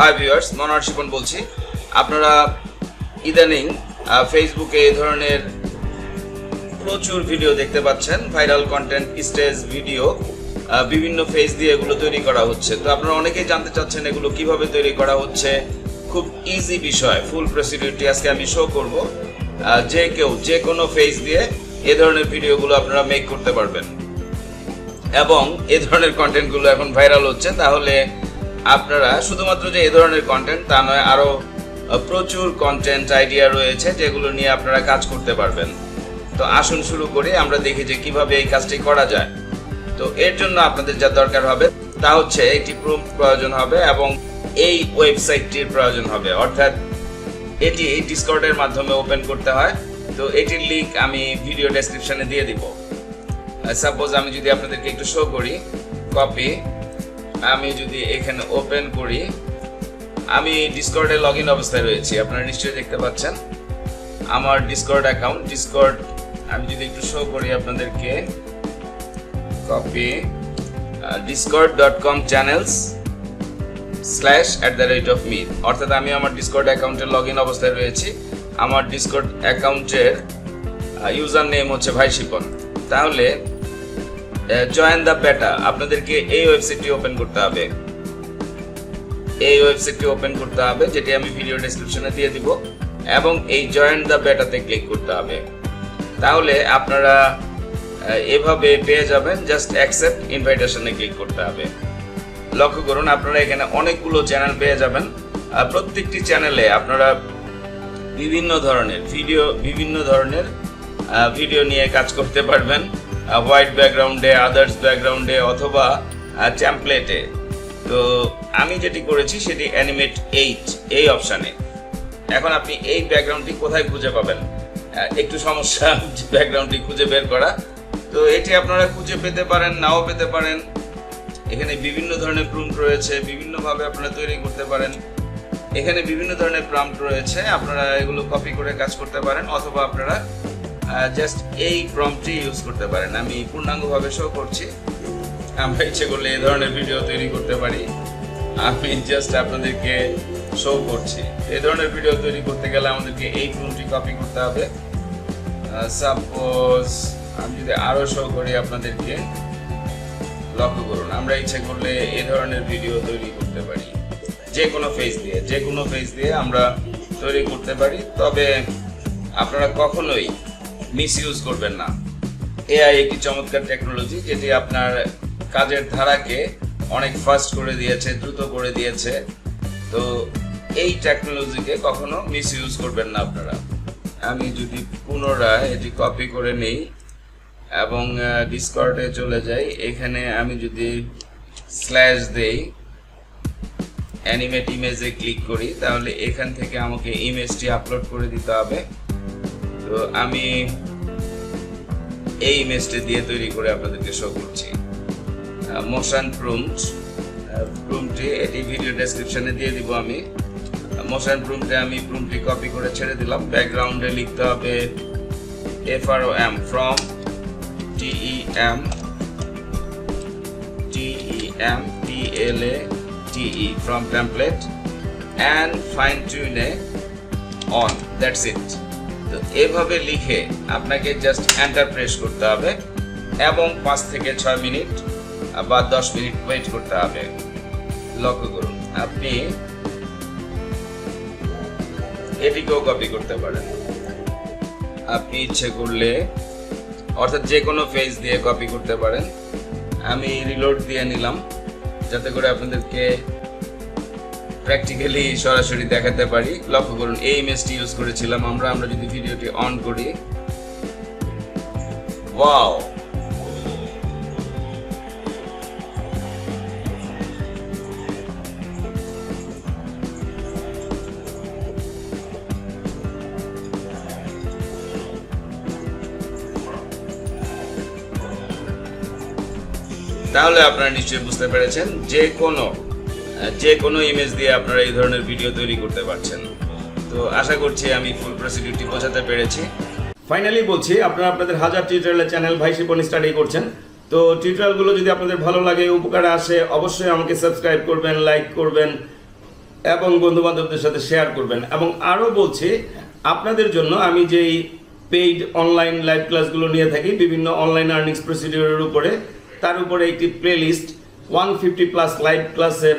Hi viewers মনোহর শিপন বলছি। আপনারা ইদানিং ফেসবুকে এই ধরনের প্রচুর ভিডিও দেখতে পাচ্ছেন। ভাইরাল কন্টেন্ট স্টেজ ভিডিও বিভিন্ন ফেজ দিয়ে এগুলো তৈরি করা হচ্ছে। তো আপনারা অনেকেই জানতে চাচ্ছেন এগুলো কীভাবে তৈরি করা হচ্ছে। খুব ইজি বিষয়। ফুল প্রসিডিউরটি আজকে আমি শো করব। যে কেউ, যে কোনো ফেজ দিয়ে এ ধরনের ভিডিওগুলো আপনারা মেক করতে পারবেন। এবং এ ধরনের কন্টেন্টগুলো এখন ভাইরাল হচ্ছে, তাহলে আপনারা শুধুমাত্র যে এ ধরনের কন্টেন্ট তা নয় আরও প্রচুর কন্টেন্ট আইডিয়া রয়েছে যেগুলো নিয়ে আপনারা কাজ করতে পারবেন। তো আসুন শুরু করি, আমরা দেখি যে কীভাবে এই কাজটি করা যায়। তো এর জন্য আপনাদের যা দরকার হবে, তা হচ্ছে একটি প্রুফ প্রয়োজন হবে এবং এই ওয়েবসাইটটির প্রয়োজন হবে। অর্থাৎ এটি এই ডিসকর্ডের মাধ্যমে ওপেন করতে হয়। তো এটির লিংক আমি ভিডিও ডেসক্রিপশনে দিয়ে দিব। সাপোজ আমি যদি আপনাদেরকে একটু শো করি কপি আমি যদি এখানে ওপেন করি, আমি ডিসকর্ডে লগ ইন অবস্থায় রয়েছি। আপনারা নিশ্চয়ই দেখতে পাচ্ছেন। আমার ডিসকর্ড অ্যাকাউন্ট ডিসকর্ড আমি যদি একটু শো করি আপনাদেরকে। Copy discord dot com channels slash at the rate of me অর্থাৎ আমি আমার ডিসকর্ড অ্যাকাউন্টে লগ ইন অবস্থায় রয়েছি। আমার ডিসকর্ড অ্যাকাউন্টের ইউজার নেম হচ্ছে ভাই শিপন। তাহলে জয়েন দ্য বেটা আপনাদেরকে এই ওয়েবসাইটটি ওপেন করতে হবে। এই ওয়েবসাইটটি ওপেন করতে হবে, যেটি আমি ভিডিও ডেসক্রিপশনে দিয়ে দিব, এবং এই জয়েন দ্য বেটাতে ক্লিক করতে হবে। তাহলে আপনারা এভাবে পেয়ে যাবেন জাস্ট অ্যাকসেপ্ট ইনভাইটেশনে ক্লিক করতে হবে। লক্ষ্য করুন, আপনারা এখানে অনেকগুলো চ্যানেল পেয়ে যাবেন। প্রত্যেকটি চ্যানেলে আপনারা বিভিন্ন ধরনের ভিডিও বিভিন্ন ধরনের ভিডিও নিয়ে কাজ করতে পারবেন। হোয়াইট ব্যাকগ্রাউন্ডে আদার্স ব্যাকগ্রাউন্ডে অথবা চ্যাম্পলেটে তো, আমি যেটি করেছি সেটি অ্যানিমেট এইট এই অপশানে এখন আপনি এই ব্যাকগ্রাউন্ডটি কোথায় খুঁজে পাবেন? একটু সমস্যা ব্যাকগ্রাউন্ডটি খুঁজে বের করা। তো, এটি আপনারা খুঁজে পেতে পারেন, নাও পেতে পারেন। এখানে বিভিন্ন ধরনের প্রুম্পট রয়েছে, বিভিন্নভাবে আপনারা তৈরি করতে পারেন। এখানে বিভিন্ন ধরনের প্রম্পট রয়েছে, আপনারা এগুলো কপি করে কাজ করতে পারেন, অথবা আপনারা জাস্ট এই প্রম্পটটি ইউজ করতে পারেন। আমি পূর্ণাঙ্গভাবে শো করছি। আমরা ইচ্ছে করলে এই ধরনের ভিডিও তৈরি করতে পারি। আমি জাস্ট আপনাদেরকে শো করছি। এই ধরনের ভিডিও তৈরি করতে গেলে আমাদেরকে এই প্রুমটি কপি করতে হবে। সাপোজ আমি যদি আরও শো করি আপনাদেরকে, লক্ষ্য করুন, আমরা ইচ্ছে করলে এই ধরনের ভিডিও তৈরি করতে পারি। যে কোনো ফেস দিয়ে, যে কোনো ফেস দিয়ে আমরা তৈরি করতে পারি। তবে আপনারা কখনোই মিস ইউজ করবেন না। এআই একটি চমৎকার টেকনোলজি যেটি আপনার কাজের ধারাকে অনেক ফাস্ট করে দিয়েছে, দ্রুত করে দিয়েছে। তো এই টেকনোলজিকে কখনো মিস ইউজ করবেন না আপনারা। আমি যদি পুনরায় এটি কপি করে নেই এবং ডিসকর্ডে চলে যাই, এখানে আমি যদি স্ল্যাশ দেই অ্যানিমেট ইমেজে ক্লিক করি, তাহলে এখান থেকে আমাকে ইমেজটি আপলোড করে দিতে হবে। তো আমি এই ইমেজটি দিয়ে তৈরি করে আপনাদেরকে শো করছি। মোশন প্রুমট প্রুমটি এটি ভিডিও ডেসক্রিপশনে দিয়ে দিব আমি। মোশন প্রুমটে আমি প্রুমটি কপি করে ছেড়ে দিলাম। ব্যাকগ্রাউন্ডে লিখতে হবে F R O M from T E M T E M T L A T E from template and fine tuned on that's it তো এভাবে লিখে আপনাকে জাস্ট এন্টার প্রেস করতে হবে এবং পাঁচ থেকে ছয় মিনিট বা দশ মিনিট ওয়েট করতে হবে। লক্ষ্য করুন, আপনি এটিকেও কপি করতে পারেন। আপনি ইচ্ছে করলে, অর্থাৎ যে কোনো পেজ দিয়ে কপি করতে পারেন। আমি রিলোড দিয়ে নিলাম, যাতে করে আপনাদেরকে প্র্যাকটিক্যালি সরাসরি দেখাতে পারি। লক্ষ্য করুন, এই ইমেজটি ইউজ করেছিলাম আমরা। আমরা যদি ভিডিওটি অন করি। ওয়াও তাহলে আপনারা নিশ্চয়ই বুঝতে পেরেছেন যে কোনো যে কোনো ইমেজ দিয়ে আপনারা এই ধরনের ভিডিও তৈরি করতে পারছেন। তো আশা করছি আমি ফুল প্রসিডিউরটি বোঝাতে পেরেছি। ফাইনালি বলছি, আপনারা আপনাদের হাজার টিউটোরিয়ালের চ্যানেল ভাই শিপন স্টাডি করছেন। তো টিউটোরিয়ালগুলো যদি আপনাদের ভালো লাগে, উপকারে আসে, অবশ্যই আমাকে সাবস্ক্রাইব করবেন লাইক করবেন, এবং বন্ধু বান্ধবদের সাথে শেয়ার করবেন। এবং আরও বলছি, আপনাদের জন্য আমি যেই পেইড অনলাইন লাইভ ক্লাসগুলো নিয়ে থাকি, বিভিন্ন অনলাইন আর্নিংস প্রসিডিওরের উপরে, তার উপরে একটি playlist one fifty plus live ক্লাসের